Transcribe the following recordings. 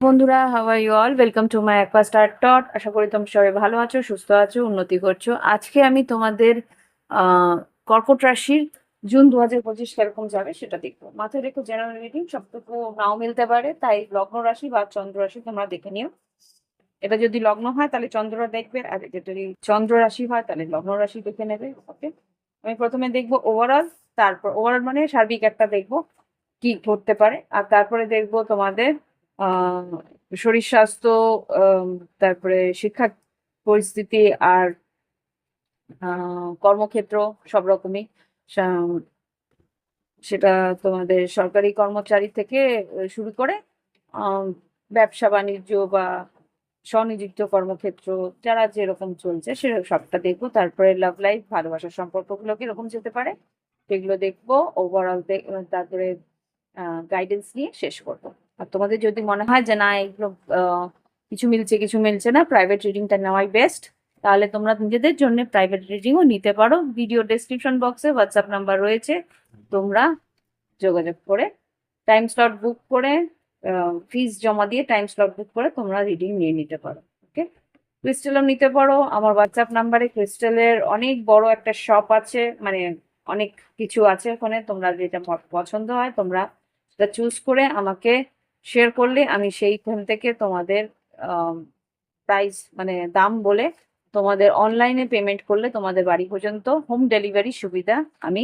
বন্ধুরা আর you all welcome to my aqua star টট আশা করি তোমরা সবাই ভালো আছো, সুস্থ আছো, উন্নতি করছ। আজকে আমি তোমাদের কর্কট রাশির জুন দু হাজার পঁচিশ কীরকম যাবে সেটা দেখব। মাথায় রেখো জেনারেল রিডিং সবটুকু নাও মিলতে পারে, তাই লগ্ন রাশি বা চন্দ্র রাশি তোমরা দেখে নিও। এটা যদি লগ্ন হয়, তাহলে চন্দ্র দেখবে, আর যদি চন্দ্র রাশি হয়, তাহলে লগ্ন রাশি দেখে নেবে ওকে আমি প্রথমে দেখব ওভারঅল তারপর ওভারঅল মানে সার্বিক একটা দেখব, কি ঘটতে পারে। আর তারপরে দেখব তোমাদের শরীর স্বাস্থ্য তারপরে শিক্ষা পরিস্থিতি আর কর্মক্ষেত্র সব রকমই। সেটা তোমাদের সরকারি কর্মচারী থেকে শুরু করে ব্যবসা বাণিজ্য বা স্বনিযুক্ত কর্মক্ষেত্র, যারা যেরকম চলছে সে সবটা দেখব। তারপরে লাভ লাইফ ভালোবাসার সম্পর্কগুলো কীরকম যেতে পারে, সেগুলো দেখব। ওভারঅল তারপরে গাইডেন্স নিয়ে শেষ করব। আর তোমাদের যদি মনে হয় যে না, এগুলো কিছু মিলছে কিছু মিলছে না প্রাইভেট রিডিংটা নেওয়াই বেস্ট তাহলে তোমরা নিজেদের জন্য প্রাইভেট রিডিংও নিতে পারো। ভিডিও ডেসক্রিপশন বক্সে হোয়াটসঅ্যাপ নাম্বার রয়েছে। তোমরা যোগাযোগ করে টাইম স্লট বুক করে ফিস জমা দিয়ে টাইম স্লট বুক করে তোমরা রিডিং নিয়ে নিতে পারো ওকে ক্রিস্টালও নিতে পারো। আমার হোয়াটসঅ্যাপ নাম্বারে ক্রিস্টালের অনেক বড় একটা শপ আছে মানে অনেক কিছু আছে ওখানে, তোমরা যেটা পছন্দ হয় তোমরা সেটা চুজ করে আমাকে শেয়ার করলে আমি সেইখান থেকে তোমাদের প্রাইস মানে দাম বলে তোমাদের অনলাইনে পেমেন্ট করলে তোমাদের বাড়ি পর্যন্ত হোম ডেলিভারি সুবিধা আমি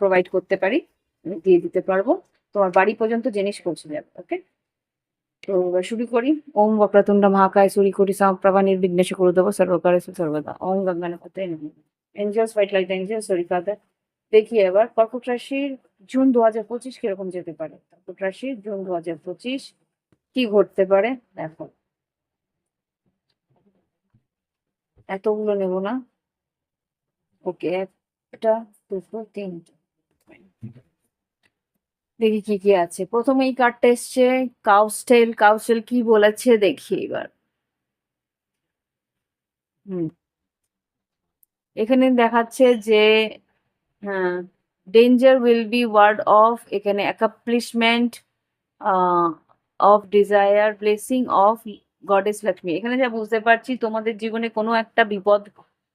প্রোভাইড করতে পারি, আমি দিয়ে দিতে পারব। তোমার বাড়ি পর্যন্ত জিনিস পৌঁছে যাবে ওকে তো শুরু করি। ওম বক্রতুণ্ড মহাকায় সুরি করি সমপ্রভা নির্বিঘ্নেশ করে দেবো সর্বকারে সর্বদা। ওম গঙ্গানপতে এঞ্জেলস হোয়াইট লাইট এঞ্জেলস সরিকাদা দেখি এবার কর্কট রাশির জুন দু হাজার পঁচিশ কীরকম যেতে পারে? রাশির জুন দু হাজার পঁচিশ কি ঘটতে পারে? দেখো। এতগুলো নেব না। ওকে, একটা, দুটো, তিনটে। দেখি কি কি আছে। প্রথমে এই কার্ডটা এসছে কাউস্টেল কাউস্টেল কি বলেছে দেখি এবার। হুম। এখানে দেখাচ্ছে যে হ্যাঁ danger will be ward off এখানে accomplishment of desire blessing of goddess Lakshmi এখানে যা বুঝতে পারছি, তোমাদের জীবনে কোনো একটা বিপদ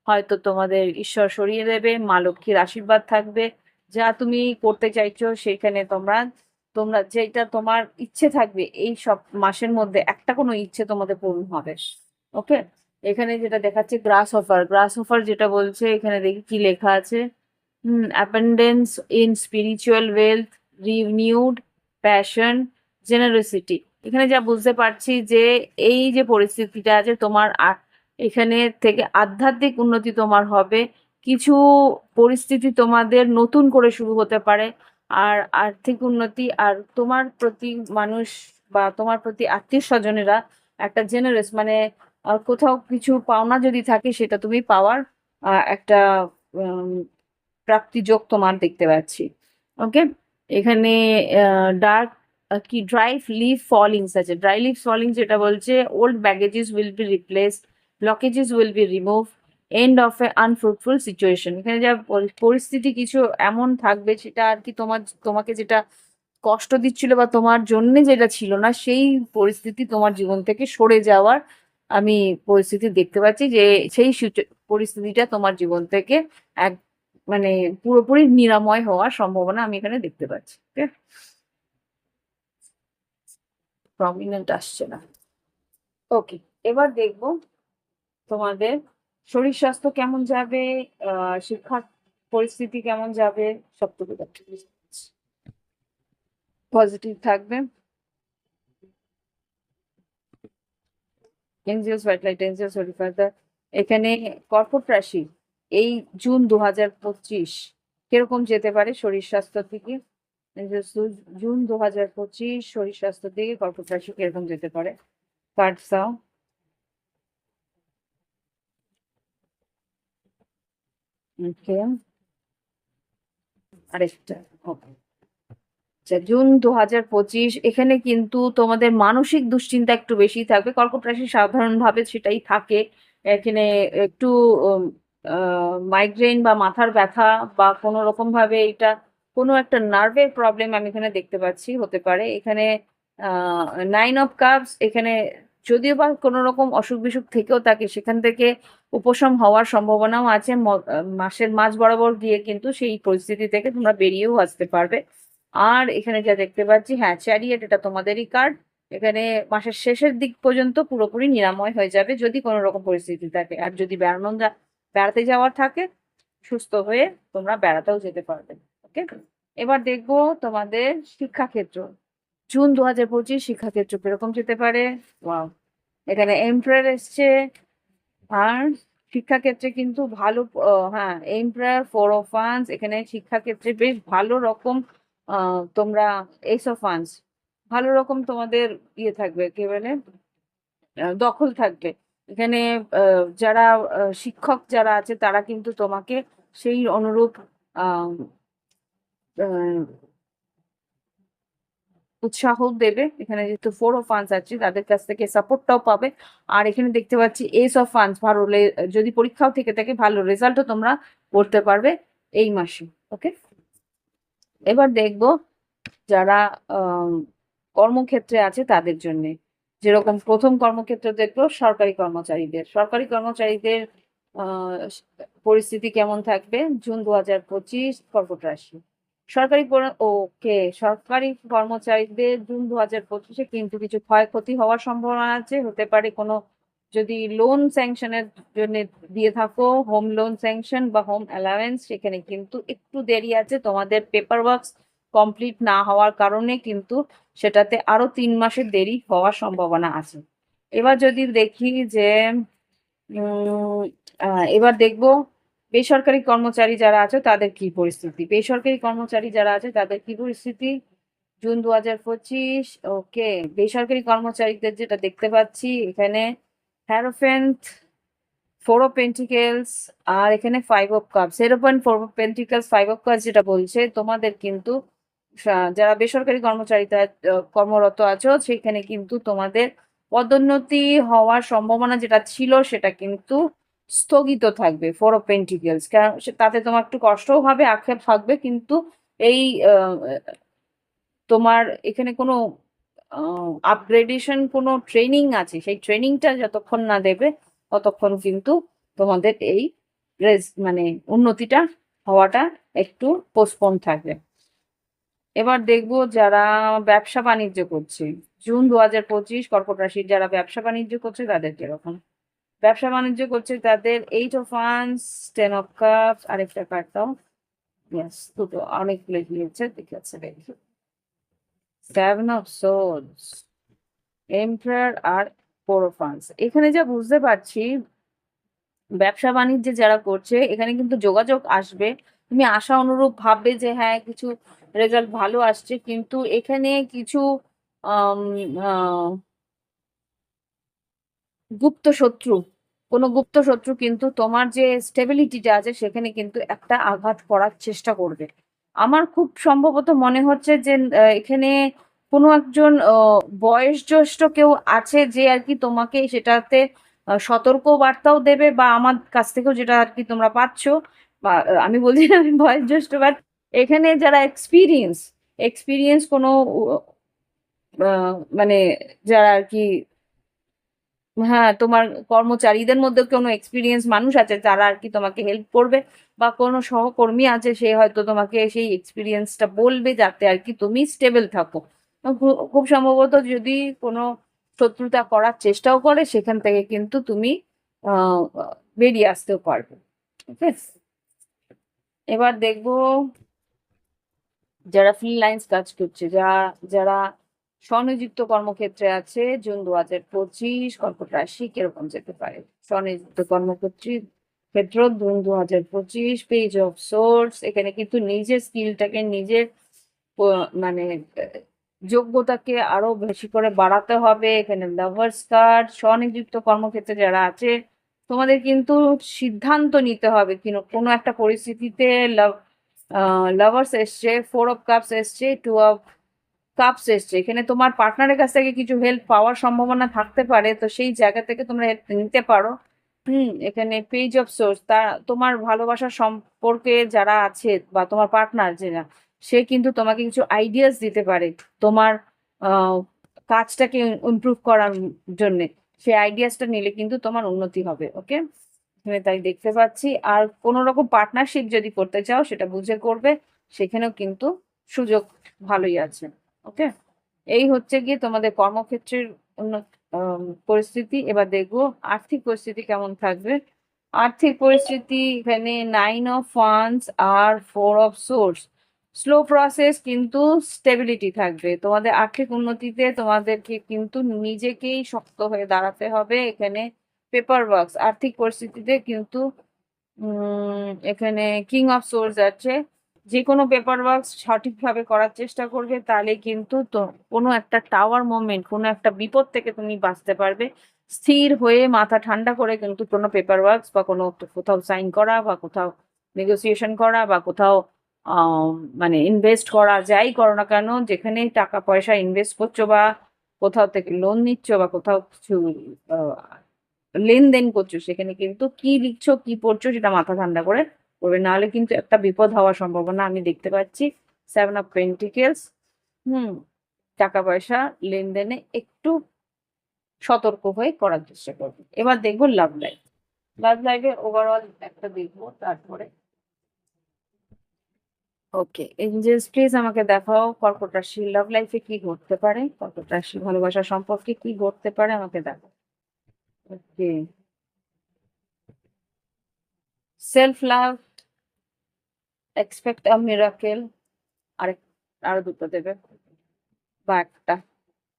হয়তো তোমাদের ঈশ্বর সরিয়ে দেবে, মা লক্ষ্মীর আশীর্বাদ থাকবে। যা তুমি করতে চাইছো, সেখানে তোমরা তোমরা যেটা তোমার ইচ্ছে থাকবে, এই সব মাসের মধ্যে একটা কোনো ইচ্ছে তোমাদের পূরণ হবে। ওকে এখানে যেটা দেখাচ্ছে গ্রাস অফার গ্রাস অফার যেটা বলছে, এখানে দেখি কি লেখা আছে। হুম abundance in spiritual wealth renewed passion generosity এখানে যা বুঝতে পারছি যে এই যে পরিস্থিতিটা আছে, তোমার এখানে থেকে আধ্যাত্মিক উন্নতি তোমার হবে। কিছু পরিস্থিতি তোমাদের নতুন করে শুরু হতে পারে, আর আর্থিক উন্নতি, আর তোমার প্রতি মানুষ বা তোমার প্রতি আত্মীয় স্বজনেরা একটা জেনারেস মানে কোথাও কিছু পাওনা যদি থাকে, সেটা তুমি পাওয়ার একটা প্রাপ্তিযোগ তোমার দেখতে পাচ্ছি। ওকে এখানে ডার্ক কি ড্রাই লিভ ফলিংস আছে। ড্রাই লিভ ফলিংস যেটা বলছে old baggages will be replace blockages will be remove end of a unfruitful situation এখানে যা পরিস্থিতি কিছু এমন থাকবে সেটা আর কি তোমার, তোমাকে যেটা কষ্ট দিচ্ছিল বা তোমার জন্য যেটা ছিল না, সেই পরিস্থিতি তোমার জীবন থেকে সরে যাওয়ার আমি পরিস্থিতি দেখতে পাচ্ছি যে সেই পরিস্থিতিটা তোমার জীবন থেকে এক মানে পুরোপুরি নিরাময় হওয়ার সম্ভাবনা আমি এখানে দেখতে পাচ্ছি প্রমিনেন্ট আসছে না। ওকে এবার দেখব তোমাদের শরীর স্বাস্থ্য কেমন যাবে শিক্ষা পরিস্থিতি কেমন যাবে, সবটুকু পজিটিভ থাকবে। হোয়াইট লাইট এনজিওস এখানে কর্কট রাশি এই জুন দু হাজার পঁচিশ, কীরকম যেতে পারে শরীর স্বাস্থ্য থেকে? জুন দু হাজার পঁচিশ, শরীর স্বাস্থ্য থেকে কর্কট রাশি কীরকম যেতে পারে? কাটসাও ওকে। ওকে। আচ্ছা জুন দু হাজার পঁচিশ, এখানে কিন্তু তোমাদের মানসিক দুশ্চিন্তা একটু বেশি থাকবে। কর্কট রাশি সাধারণভাবে সেটাই থাকে। এখানে একটু মাইগ্রেন বা মাথার ব্যথা বা কোনো রকম ভাবে এটা কোনো একটা নার্ভের প্রবলেম আমি এখানে দেখতে পাচ্ছি, হতে পারে। এখানে নাইন অফ কাপস এখানে যদিও বা কোনো রকম অসুখ বিসুখ থেকেও থাকে, সেখান থেকে উপশম হওয়ার সম্ভাবনাও আছে। মাসের মাঝ বরাবর গিয়ে কিন্তু সেই পরিস্থিতি থেকে তোমরা বেরিয়েও আসতে পারবে। আর এখানে যা দেখতে পাচ্ছি হ্যাঁ চ্যারিয়েট এটা তোমাদেরই কার্ড এখানে মাসের শেষের দিক পর্যন্ত পুরোপুরি নিরাময় হয়ে যাবে যদি কোনো রকম পরিস্থিতি থাকে। আর যদি বেড়ানো যা- বেড়াতে যাওয়ার থাকে, সুস্থ হয়ে তোমরা বেড়াতেও যেতে পারবে ওকে এবার দেখব তোমাদের শিক্ষাক্ষেত্র। জুন দু হাজার পঁচিশ শিক্ষাক্ষেত্র কীরকম যেতে পারে? এখানে এমপ্রয়ার এসছে, আর শিক্ষাক্ষেত্রে কিন্তু ভালো হ্যাঁ এমপ্রয়ার ফোর অফ ফান্স এখানে শিক্ষাক্ষেত্রে বেশ ভালো রকম তোমরা এস অফ ফান্স ভালো রকম তোমাদের ইয়ে থাকবে, কি বলে? দখল থাকবে। এখানে যারা শিক্ষক যারা আছে, তারা কিন্তু তোমাকে সেই অনুরূপ উৎসাহ দেবে। এখানে যেহেতু ফোর অফ ফান্ডস আছে, তাদের কাছ থেকে সাপোর্টটাও পাবে। আর এখানে দেখতে পাচ্ছি এস অফ ফান্ডস ভালো যদি পরীক্ষাও থেকে থাকে, ভালো রেজাল্টও তোমরা করতে পারবে এই মাসে ওকে এবার দেখব যারা কর্মক্ষেত্রে আছে তাদের জন্য। যেরকম প্রথম কর্মক্ষেত্র দেখব সরকারি কর্মচারীদের। সরকারি কর্মচারীদের পরিস্থিতি কেমন থাকবে? জুন দু হাজার পঁচিশ কর্কট রাশি। সরকারি ওকে, সরকারি কর্মচারীদের জুন দু হাজার পঁচিশে কিন্তু কিছু ক্ষয়ক্ষতি হওয়ার সম্ভাবনা আছে। হতে পারে কোনো যদি লোন স্যাংশনের জন্য দিয়ে থাকো হোম লোন স্যাংশন বা হোম অ্যালাওয়েন্স সেখানে কিন্তু একটু দেরি আছে। তোমাদের পেপার ওয়ার্কস কমপ্লিট না হওয়ার কারণে কিন্তু সেটাতে আরও তিন মাসের দেরি হওয়ার সম্ভাবনা আছে। এবার যদি দেখি যে এবার দেখব বেসরকারি কর্মচারী যারা আছে তাদের কি পরিস্থিতি? বেসরকারি কর্মচারী যারা আছে তাদের কি পরিস্থিতি? জুন দু হাজার পঁচিশ, ওকে, বেসরকারি কর্মচারীদের যেটা দেখতে পাচ্ছি, এখানে হ্যারোফেন্ট, ফোর অফ পেন্টিকেলস আর এখানে five of cups. এরোপেন four of pentacles, five of cups যেটা বলছে, তোমাদের কিন্তু যারা বেসরকারি কর্মচারিতা কর্মরত আছো সেখানে কিন্তু তোমাদের পদোন্নতি হওয়ার সম্ভাবনা যেটা ছিল, সেটা কিন্তু স্থগিত থাকবে ফোর অফ পেন্টিকেলস কারণ তাতে তোমার একটু কষ্টও হবে, আক্ষেপ থাকবে, কিন্তু এই তোমার এখানে কোনো আপগ্রেডেশন কোনো ট্রেনিং আছে, সেই ট্রেনিংটা যতক্ষণ না দেবে, ততক্ষণ কিন্তু তোমাদের এই মানে উন্নতিটা হওয়াটা একটু পোস্টপোন থাকবে। এবার দেখব যারা ব্যবসা বাণিজ্য করছে। জুন দু হাজার পঁচিশ কর্কট রাশির যারা ব্যবসা বাণিজ্য করছে, তাদের কীরকম? ব্যবসা বাণিজ্য করছে তাদের eight of wands ten of cups আরেকটা কার্ড দাও। ইয়েস দুটো অনেকগুলো দিয়েছে ঠিক আছে দেখি। সেভেন অফ সোলস এমপ্রায়ার আর ফোর অফ ওয়ান্স এখানে যা বুঝতে পারছি, ব্যবসা বাণিজ্যে যারা করছে, এখানে কিন্তু যোগাযোগ আসবে। তুমি আশা অনুরূপ ভাববে যে হ্যাঁ কিছু রেজাল্ট ভালো আসছে কিন্তু এখানে কিছু গুপ্ত শত্রু কোনো গুপ্ত শত্রু কিন্তু তোমার যে স্টেবিলিটিটা আছে সেখানে কিন্তু একটা আঘাত করার চেষ্টা করবে। আমার খুব সম্ভবত মনে হচ্ছে যে এখানে কোনো একজন আহ, বয়োজ্যেষ্ঠ কেউ আছে যে আর কি তোমাকে সেটাতে সতর্ক বার্তাও দেবে বা আমার কাছ থেকেও যেটা আর কি তোমরা পাচ্ছ বা আমি বলছি না আমি বয়োজ্যেষ্ঠ বাট এখানে যারা এক্সপিরিয়েন্স এক্সপিরিয়েন্স কোনো মানে যারা আর কি হ্যাঁ তোমার কর্মচারীদের মধ্যে কোনো এক্সপিরিয়েন্স মানুষ আছে, যারা আর কি তোমাকে হেল্প করবে বা কোনো সহকর্মী আছে, সে হয়তো তোমাকে সেই এক্সপিরিয়েন্সটা বলবে যাতে আর কি তুমি স্টেবল থাকো। খুব সম্ভবত যদি কোনো শত্রুতা করার চেষ্টাও করে, সেখান থেকে কিন্তু তুমি বেরিয়ে আসতেও পারবে। ঠিক আছে? এবার দেখব যারা ফ্রিল্যান্স কাজ করছে, যারা যারা স্বনিযুক্ত কর্মক্ষেত্রে আছে, জুন দু হাজার পঁচিশ কর্কট রাশি কীরকম যেতে পারে? স্বনিযুক্ত কর্মক্ষেত্রে ক্ষেত্র জুন দু হাজার পঁচিশ পেজ অফ সোর্স এখানে কিন্তু নিজের স্কিলটাকে নিজের মানে যোগ্যতাকে আরও বেশি করে বাড়াতে হবে। এখানে লাভার্স কার্ড স্বনিযুক্ত কর্মক্ষেত্রে যারা আছে, তোমাদের কিন্তু সিদ্ধান্ত নিতে হবে। কোনো একটা পরিস্থিতিতে লাভ লাভার্স এসছে ফোর অফ কাপস এসছে টু অফ কাপস এসছে। এখানে তোমার পার্টনারের কাছ থেকে কিছু হেল্প পাওয়ার সম্ভাবনা থাকতে পারে, তো সেই জায়গা থেকে তোমরা হেল্প নিতে পারো। হুম, এখানে পেজ অফ সোর্স তা তোমার ভালোবাসার সম্পর্কে যারা আছে বা তোমার পার্টনার যেটা সে কিন্তু তোমাকে কিছু আইডিয়াস দিতে পারে তোমার কাজটাকে ইমপ্রুভ করার জন্যে। সেই আইডিয়াসটা নিলে কিন্তু তোমার উন্নতি হবে ওকে এখানে তাই দেখতে পাচ্ছি। আর কোনো রকম পার্টনারশিপ যদি করতে চাও, সেটা বুঝে করবে। সেখানেও কিন্তু সুযোগ ভালোই আছে, ওকে? এই হচ্ছে গিয়ে তোমাদের কর্মক্ষেত্রের পরিস্থিতি। এবার দেখব আর্থিক পরিস্থিতি কেমন থাকবে। আর্থিক পরিস্থিতি এখানে nine of funds R four of swords slow process কিন্তু স্টেবিলিটি থাকবে। তোমাদের আর্থিক উন্নতিতে তোমাদেরকে কিন্তু নিজেকেই শক্ত হয়ে দাঁড়াতে হবে। এখানে পেপার ওয়ার্কস আর্থিক পরিস্থিতিতে কিন্তু এখানে কিং অফ সোর্স আছে। যে কোনো পেপার ওয়ার্কস সঠিকভাবে করার চেষ্টা করবে, তাহলে কিন্তু তো কোনো একটা টাওয়ার মোমেন্ট কোনো একটা বিপদ থেকে তুমি বাঁচতে পারবে। স্থির হয়ে মাথা ঠান্ডা করে কিন্তু কোনো পেপার ওয়ার্কস বা কোনো কোথাও সাইন করা বা কোথাও নেগোসিয়েশন করা বা কোথাও মানে ইনভেস্ট করা, যাই করো না কেন যেখানে টাকা পয়সা ইনভেস্ট করছ বা কোথাও থেকে লোন নিচ্ছ বা কোথাও কিছু লেনদেন করছ সেখানে কিন্তু কি লিখছো, কি পড়ছো সেটা মাথা ঠান্ডা করে করবে। নাহলে কিন্তু একটা বিপদ হওয়ার সম্ভাবনা আমি দেখতে পাচ্ছি। সেভেন অফ পেন্টিকেলস হুম, টাকা পয়সা লেনদেনে একটু সতর্ক হয়ে করার চেষ্টা করবে। এবার দেখব লাভ লাইফ লাভ লাইফে ওভারঅল একটা দেখব, তারপরে। ওকে এঞ্জেলস প্লিজ আমাকে দেখাও, কর্কট রাশি লাভ লাইফে কি ঘটতে পারে, কর্কট রাশি ভালোবাসা সম্পর্কে কি ঘটতে পারে আমাকে দেখাও। Okay. Self love expect a miracle আরেক আরও দুটো দেবে। বা একটা,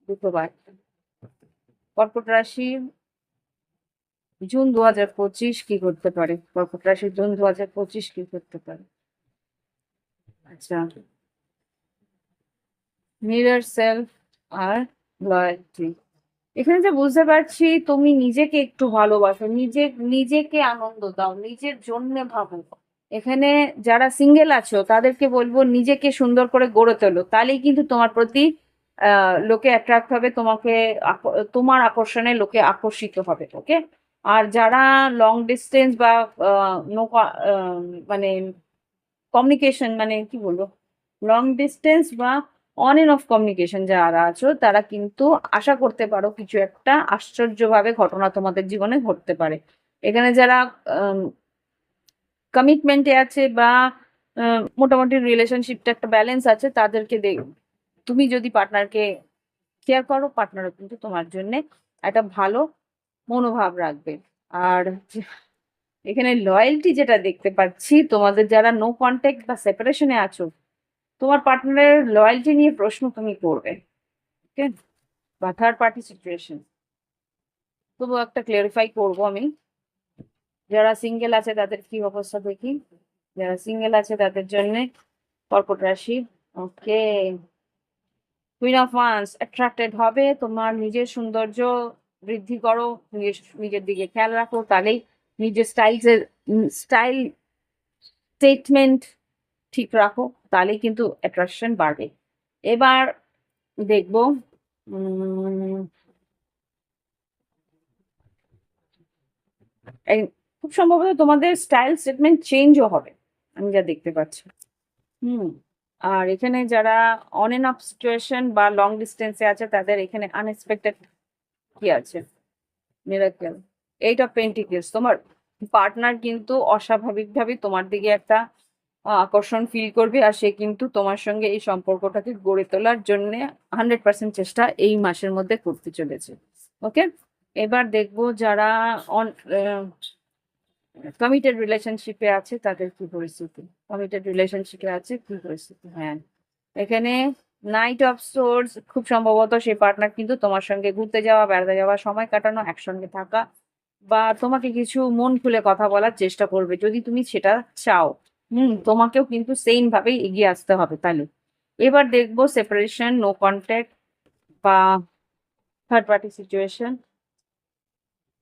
দুটো বা একটা। কর্কট রাশি, জুন দু হাজার পঁচিশ কি করতে পারে? কর্কট রাশি জুন দু পঁচিশ কি করতে পারে? আচ্ছা। মিরর সেলফ আর লয়্যালটি এখানে যে বুঝতে পারছি, তুমি নিজেকে একটু ভালোবাসো, নিজে, নিজেকে আনন্দ দাও, নিজের জন্য ভাবো। এখানে যারা সিঙ্গেল আছো, তাদেরকে বলব নিজেকে সুন্দর করে গড়ে তোলো। তাহলেই কিন্তু তোমার প্রতি লোকে অ্যাট্রাক্ট হবে, তোমাকে তোমার আকর্ষণে লোকে আকর্ষিত হবে ওকে আর যারা লং ডিস্টেন্স বা নো মানে কমিউনিকেশন মানে কি বলব? লং ডিস্টেন্স বা অন এন্ড অফ কমিউনিকেশন যারা আছো, তারা কিন্তু আশা করতে পারো কিছু একটা আশ্চর্যভাবে ঘটনা তোমাদের জীবনে ঘটতে পারে। এখানে যারা কমিটমেন্টে আছে বা মোটামুটি রিলেশনশিপটা একটা ব্যালেন্স আছে, তাদেরকে দেখ তুমি যদি পার্টনারকে কেয়ার করো পার্টনারও কিন্তু তোমার জন্য একটা ভালো মনোভাব রাখবে। আর এখানে লয়্যালটি যেটা দেখতে পাচ্ছি, তোমাদের যারা নো কন্ট্যাক্ট বা সেপারেশনে আছো তোমার পার্টনারের লয়্যালটি নিয়ে প্রশ্ন তুমি করবে ওকে বা থার্ড পার্টি সিচুয়েশন তবু একটা ক্লিয়ারিফাই করব আমি। যারা সিঙ্গেল আছে তাদের কি অবস্থা দেখি? যারা সিঙ্গেল আছে তাদের জন্য কর্কট রাশি okay queen of wands attracted হবে, তোমার নিজের সৌন্দর্য বৃদ্ধি করো, নিজের নিজের দিকে খেয়াল রাখো, তাহলেই নিজের স্টাইল স্টাইল স্টেটমেন্ট ঠিক রাখো। তাহলেই কিন্তু অ্যাট্রাকশন বাড়বে। এবার দেখব খুব সম্ভবত তোমাদের স্টাইল স্টেটমেন্ট চেঞ্জও হবে, আমি যা দেখতে পাচ্ছি। হুম, আর এখানে যারা অন এন্ড অফ সিচুয়েশন বা লং ডিস্টেন্সে আছে, তাদের এখানে আনএক্সপেক্টেড কি আছে? মিরাকেল এইট অফ পেন্টিকেলস তোমার পার্টনার কিন্তু অস্বাভাবিকভাবে তোমার দিকে একটা আকর্ষণ ফিল করবে আর সে কিন্তু তোমার সঙ্গে এই সম্পর্কটাকে গড়ে তোলার জন্য হান্ড্রেড পার্সেন্ট চেষ্টা এই মাসের মধ্যে করতে চলেছে। ওকে এবার দেখব যারা অন কমিটেড রিলেশনশিপে আছে তাদের কি পরিস্থিতি? কমিটেড রিলেশনশিপে আছে কি পরিস্থিতি? হ্যাঁ। এখানে নাইট অফ সোর্স খুব সম্ভবত সেই পার্টনার কিন্তু তোমার সঙ্গে ঘুরতে যাওয়া, বেড়াতে যাওয়া, সময় কাটানো, একসঙ্গে থাকা বা তোমাকে কিছু মন খুলে কথা বলার চেষ্টা করবে। যদি তুমি সেটা চাও হুম, তোমাকেও কিন্তু সেম ভাবেই এগিয়ে আসতে হবে তাহলে। এবার দেখব সেপারেশন নো কন্ট্যাক্ট বা থার্ড পার্টি সিচুয়েশন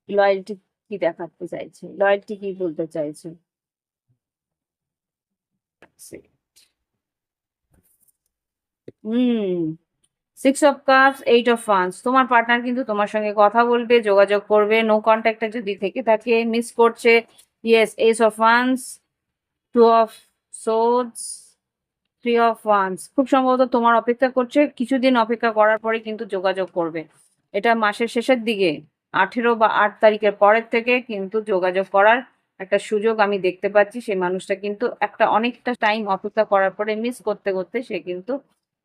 লয়্যালটি কি দেখাতে চাইছে? লয়্যালটি কি বলতে চাইছে? হুম six of cups eight of funds তোমার পার্টনার কিন্তু তোমার সঙ্গে কথা বলবে, যোগাযোগ করবে নো কন্ট্যাক্টে যদি থেকে থাকে মিস করছে yes ace of funds two of swords three of wands খুব সম্ভবত তোমার অপেক্ষা করছে, কিছুদিন অপেক্ষা করার পরে কিন্তু যোগাযোগ করবে। এটা মাসের শেষের দিকে, আঠেরো বা আট তারিখের পরের থেকে কিন্তু যোগাযোগ করার একটা সুযোগ আমি দেখতে পাচ্ছি। সেই মানুষটা কিন্তু একটা অনেকটা টাইম অপেক্ষা করার পরে মিস করতে করতে সে কিন্তু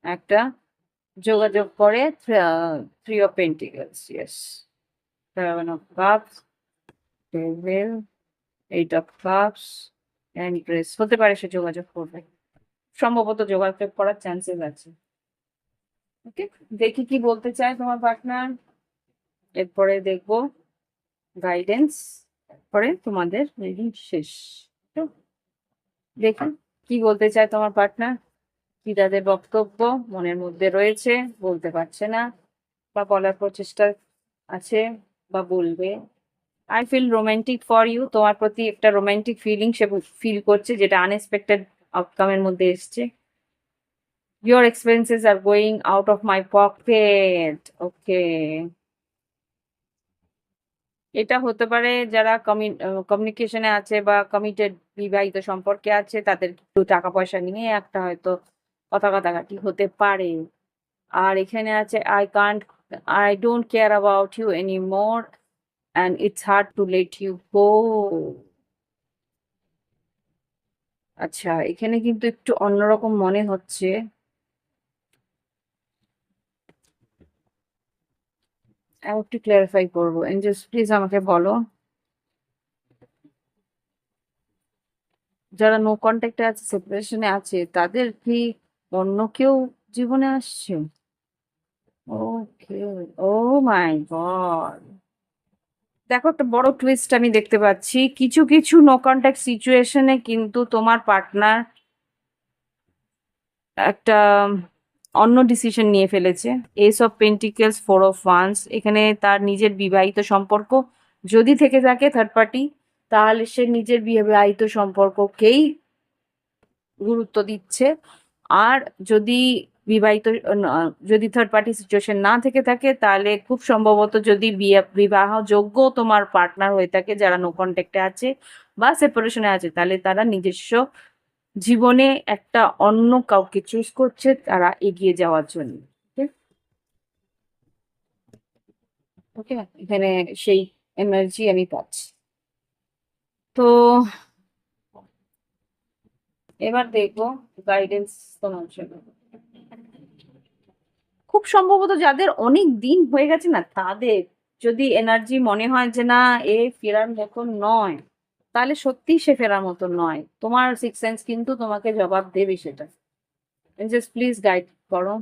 একটা যোগাযোগ করে three of pentacles yes seven of cups eight of cups grace হতে পারে সে যোগাযোগ করবে। সম্ভবত যোগাযোগ করার চান্সেস আছে। ওকে দেখি কি বলতে চায় তোমার পার্টনার এরপরে দেখব গাইডেন্স তারপরে তোমাদের রিডিং শেষ। দেখি কি বলতে চায় তোমার পার্টনার কি তাদের বক্তব্য মনের মধ্যে রয়েছে, বলতে পারছে না, বা বলার প্রচেষ্টা আছে, বা বলবে। I feel romantic for you তোমার প্রতি একটা রোমান্টিক ফিলিং সে ফিল করছে, যেটা আনএক্সপেক্টেড আউটকামের মধ্যে এসছে। Your expenses are going out of my pocket okay এটা হতে পারে যারা কমিউনিকেশনে আছে বা কমিটেড বিবাহিত সম্পর্কে আছে, তাদের একটু টাকা পয়সা নিয়ে একটা হয়তো কথা কাটাকাটি হতে পারে। আর এখানে আছে I can't I don't care about you any more and it's hard to let you go আচ্ছা এখানে কিন্তু একটু অন্যরকম মনে হচ্ছে। একটু ক্লারিফাই করব। এঞ্জেলস প্লিজ আমাকে বলো। যারা নো কন্ট্যাক্টে আছে সেপারেশনে আছে, তাদের কি অন্য কেউ জীবনে আসছে? ওকে ও মাই গড দেখো একটা বড় টুইস্ট আমি দেখতে পাচ্ছি। কিছু কিছু নো কন্ট্যাক্ট সিচুয়েশনে কিন্তু তোমার পার্টনার একটা অন্য ডিসিশন নিয়ে ফেলেছে। Ace of pentacles four of wands এখানে তার নিজের বিবাহিত সম্পর্ক যদি থেকে থাকে থার্ড পার্টি তাহলে সে নিজের বিবাহিত সম্পর্ককেই গুরুত্ব দিচ্ছে। আর যদি বিবাহিত যদি থার্ড পার্টি সিচুয়েশন না থেকে থাকে, তাহলে খুব সম্ভবত যদি বিবাহ যোগ্য তোমার পার্টনার হয়ে থাকে যারা নো কন্ট্যাক্টে আছে বা সেপারেশনে আছে, তাহলে তারা নিজস্ব জীবনে একটা অন্য কাউকে চুজ করছে তারা এগিয়ে যাওয়ার জন্য ওকে এখানে সেই এনার্জি আমি পাচ্ছি। তো এবার দেখব গাইডেন্স তোমার জন্য। খুব সম্ভবত যাদের অনেক দিন হয়ে গেছে না, তাদের যদি এনার্জি মনে হয় যে না, এ ফেরার মতন নয়, তাহলে সত্যিই সে ফেরার মতন নয়। তোমার সিক্স সেন্স কিন্তু তোমাকে জবাব দেবে সেটা। জাস্ট প্লিজ গাইড করো।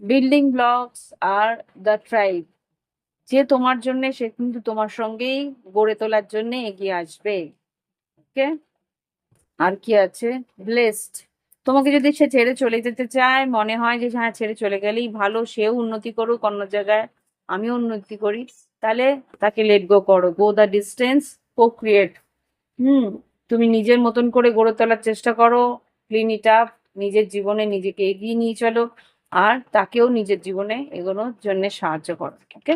বিল্ডিং ব্লকস আর দ্য ট্রাইব যে তোমার জন্য, সে কিন্তু তোমার সঙ্গেই গড়ে তোলার জন্য এগিয়ে আসবে। ওকে আর কি আছে? ব্লেসড তোমাকে যদি সে ছেড়ে চলে যেতে চায়, মনে হয় যে হ্যাঁ ছেড়ে চলে গেলেই ভালো, সেও উন্নতি করুক, অন্য জায়গায় আমিও উন্নতি করি, তাহলে তাকে লেট গো করো। গো দ্য ডিস্টেন্স কো ক্রিয়েট হুম, তুমি নিজের মতন করে গড়ে তোলার চেষ্টা করো ক্লিন ইট আপ নিজের জীবনে নিজেকে এগিয়ে নিয়ে চলো, আর তাকেও নিজের জীবনে এগোনোর জন্য সাহায্য করো ওকে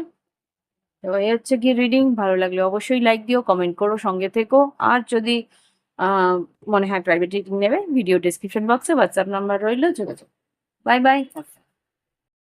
তো এই হচ্ছে কি রিডিং ভালো লাগলে অবশ্যই লাইক দিও কমেন্ট করো, সঙ্গে থেকো, আর যদি মনে হয় প্রাইভেট নেবে ভিডিও ডিসক্রিপশন বক্সে হোয়াটসঅ্যাপ নাম্বার রইল যোগাযোগ বাই বাই